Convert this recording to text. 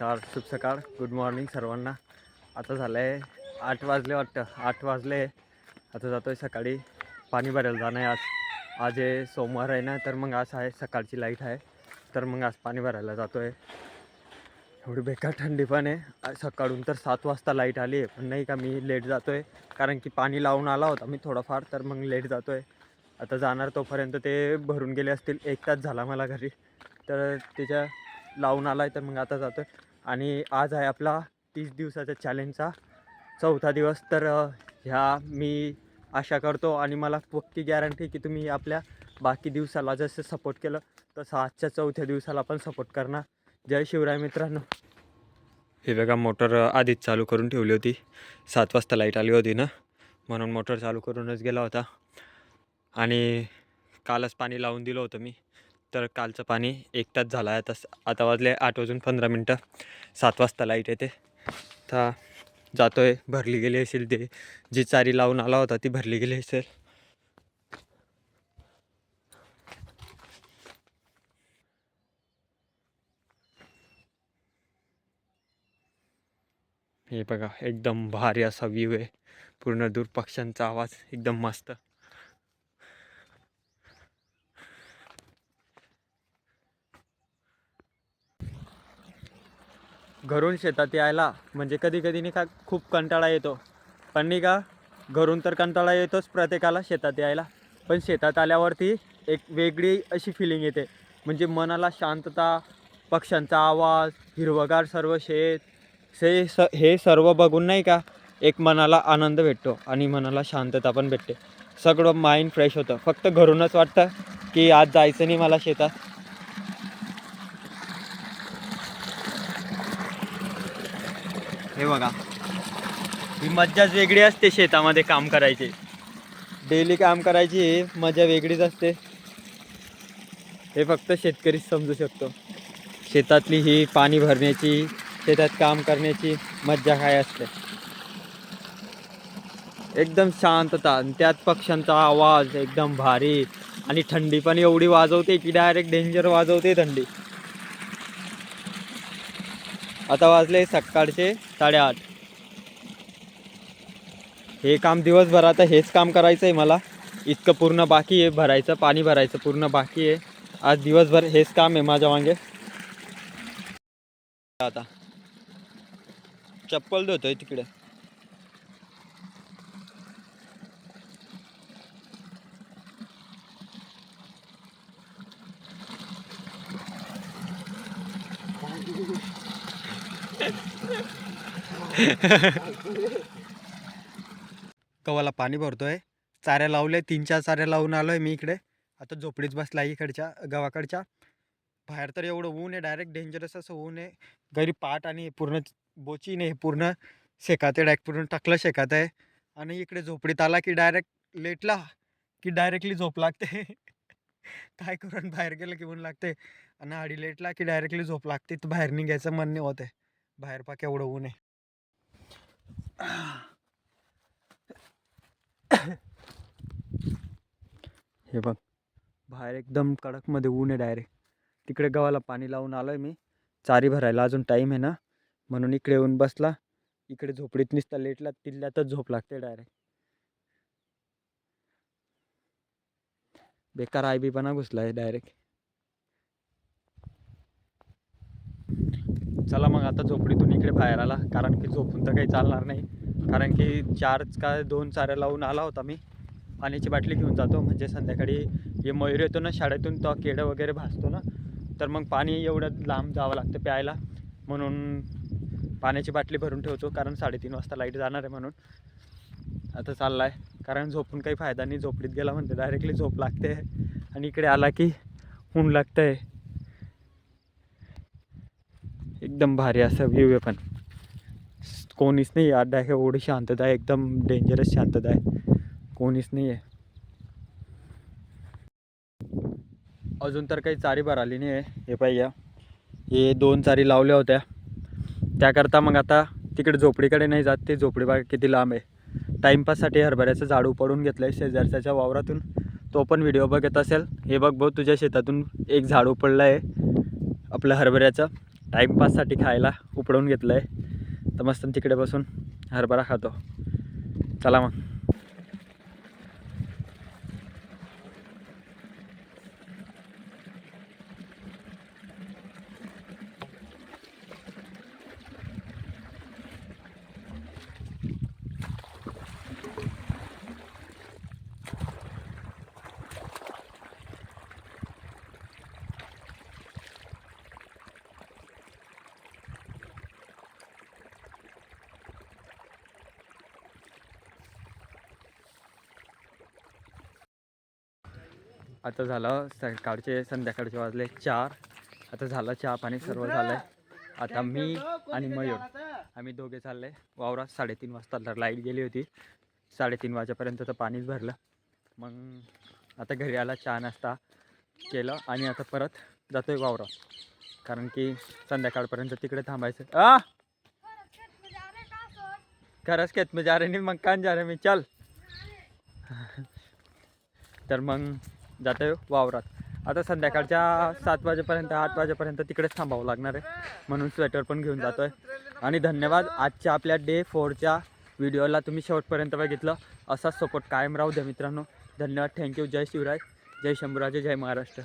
नमस्कार शुभ सकाळ गुड मॉर्निंग सर्वांना. आता झालं आहे आठ वाजले वाटतं. आठ वाजले. आता जातो आहे सकाळी पाणी भरायला जाणं आहे आज. आज आहे सोमवार आहे ना तर मग आज आहे सकाळची लाइट आहे. तर मग आज पाणी भरायला जातो आहे एवढी बेकार थंडी पण आहे. सकाळून तर सात वाजता लाइट आली आहे पण नाही का मी लेट जातो आहे कारण की पाणी लावून आला होता मी थोडाफार तर मग लेट जातो आहे आता जाणार तोपर्यंत ते भरून गेले असतील. एक तास झाला मला घरी. तर त्याच्या लावून आला आहे तर मग आता जातो आणि आज आहे आपला तीस दिवसाच्या चॅलेंजचा चौथा दिवस. तर ह्या मी आशा करतो आणि मला पक्की गॅरंटी की तुम्ही आपल्या बाकी दिवसाला जसं सपोर्ट केलं तसं आजच्या चौथ्या दिवसाला पण सपोर्ट करणार. जय शिवराय मित्रांनो. हे बघा मोटर आधीच चालू करून ठेवली होती. सात वाजता लाइट आली होती ना? म्हणून मोटर चालू करूनच गेला होता. आणि कालच पाणी लावून दिलं होतं मी. तर कालचं पाणी एक तास झाला आहे. आता आता वाजले आठ वाजून पंधरा मिनटं. सात वाजता लाइट येते. तर जातो आहे भरली गेली असेल ते. जी चारी लावून आला होता ती भरली गेली असेल. हे बघा एकदम भारी असा व्ह्यू आहे. पूर्ण दूर पक्ष्यांचा आवाज. एकदम मस्त. घरून शेतात यायला म्हणजे कधी कधी नाही का खूप कंटाळा येतो. पण नाही का घरून तर कंटाळा येतोच प्रत्येकाला शेतात यायला. पण शेतात आल्यावरती एक वेगळी अशी फिलिंग येते. म्हणजे मनाला शांतता पक्ष्यांचा आवाज हिरवगार सर्व शेत से स हे सर्व बघून नाही का एक मनाला आनंद भेटतो आणि मनाला शांतता पण भेटते. सगळं माइंड फ्रेश होतं. फक्त घरूनच वाटतं की आज जायचं नाही मला शेतात. हे बघा. ही मज्जाच वेगळी असते शेतामध्ये काम करायची. डेली काम करायची मजा वेगळीच असते. हे फक्त शेतकरीच समजू शकतो. शेतातली ही पाणी भरण्याची शेतात काम करण्याची मज्जा काय असते? एकदम शांतता आणि त्यात पक्ष्यांचा आवाज एकदम भारी आणि थंडी पण एवढी वाजवते की डायरेक्ट डेंजर वाजवते थंडी. आता वाजले सकाळचे साडेआठ. हे काम दिवसभर आता हेच काम करायचं आहे मला. इतकं पूर्ण बाकी आहे भरायचं पाणी भरायचं पूर्ण बाकी आहे. आज दिवसभर हेच काम आहे माझ्या मागे. आता. चप्पल धुतोय तिकडे. कवाला पाणी भरतोय. चाऱ्या लावले तीन चार चाऱ्या लावून आलोय मी इकडे. आता झोपडीच बसला इकडच्या गावाकडच्या. बाहेर तर एवढं ऊन आहे डायरेक्ट डेंजरस असं ऊन आहे. घरी पाट आणि पूर्ण बोची नाही पूर्ण शेकात आहे डायरेक्ट पूर्ण टाकलं शेकात आहे. आणि इकडे झोपडीत आला की डायरेक्ट लेटला की डायरेक्टली झोप लागते. काय करून बाहेर गेलं की ऊन लागते. आणि आडी लेटला की डायरेक्टली झोप लागते तर बाहेर निघायचं मन नाही होत आहे. बाहेर पाक एवढं ऊन आहे. हे बघ. बाहेर एकदम कडकमध्ये ऊन आहे डायरेक्ट तिकडे गव्हाला पाणी लावून आलो आहे मी. चारी भरायला अजून टाईम आहे ना. म्हणून इकडे येऊन बसला. इकडे झोपडीत निसता लेटला तिल्ल्यातच झोप लागते डायरेक्ट बेकार आयबीपणा घुसला आहे डायरेक्ट चला मग आता झोपडीतून इकडे बाहेर आला. कारण की झोपून तर काही चालणार नाही. कारण की चार का दोन चाऱ्या लावून आला होता मी. पाण्याची बाटली घेऊन जातो. म्हणजे संध्याकाळी हे मयूर येतो ना शाळेतून तो केडं वगैरे भासतो ना तर मग पाणी एवढं लांब जावं लागतं प्यायला. म्हणून पाण्याची बाटली भरून ठेवतो. कारण साडेतीन वाजता लाइट जाणार आहे म्हणून. आता चालला आहे कारण झोपून काही फायदा नाही. झोपडीत गेला म्हणते डायरेक्टली झोप लागते. आणि इकडे आला की ऊन लागतं आहे एकदम भारी असं व्ह्यू आहे पण. कोणीच नाही आहे अड्डा आहे एवढी शांतता आहे एकदम डेंजरस शांतता आहे. कोणीच नाही आहे. अजून तर काही चारी भर आली नाही आहे. हे पाहिजे. हे दोन चारी लावल्या होत्या. त्याकरता मग आता तिकडे झोपडीकडे नाही जात ते झोपडी बाग किती लांब आहे. टाईमपाससाठी हरभऱ्याचं झाडू पडून घेतलं आहे शेजारच्याच्या वावरातून. तो पण व्हिडिओ बघत असेल. हे बघ भाऊ तुझ्या शेतातून एक झाडू पडलं आहे आपलं हरभऱ्याचं. टाईमपाससाठी खायला उपडवून घेतलं आहे तर मस्त तिकडे बसून हरभरा खातो. चला मग. आता झालं सकाळचे संध्याकाळचे वाजले चार. आता झालं चहा पाणी सर्व झालंय. आता मी आणि मयूर आम्ही दोघे चालले. वावरात साडेतीन वाजता तर लाइट गेली होती. साडेतीन वाजेपर्यंत तर पाणीच भरलं. मग आता घरी आला चहा नाश्ता केलं आणि आता परत जातोय वावरात. कारण की संध्याकाळपर्यंत तिकडे थांबायचं. आ! खरंच खेत में जा रहे नहीं मकान जा रहे मी चल. तर मग जातोय वावरात. आता संध्याकाळच्या सात वाजेपर्यंत आठ वाजेपर्यंत तिकडेच थांबावं लागणार आहे. म्हणून स्वेटर पण घेऊन जातोय. आणि धन्यवाद आजच्या आपल्या डे फोरच्या व्हिडिओला तुम्ही शेवटपर्यंत बघितलं. असाच सपोर्ट कायम राहू द्या मित्रांनो. धन्यवाद. थँक्यू जय शिवराय. जय शंभूराजे. जय महाराष्ट्र.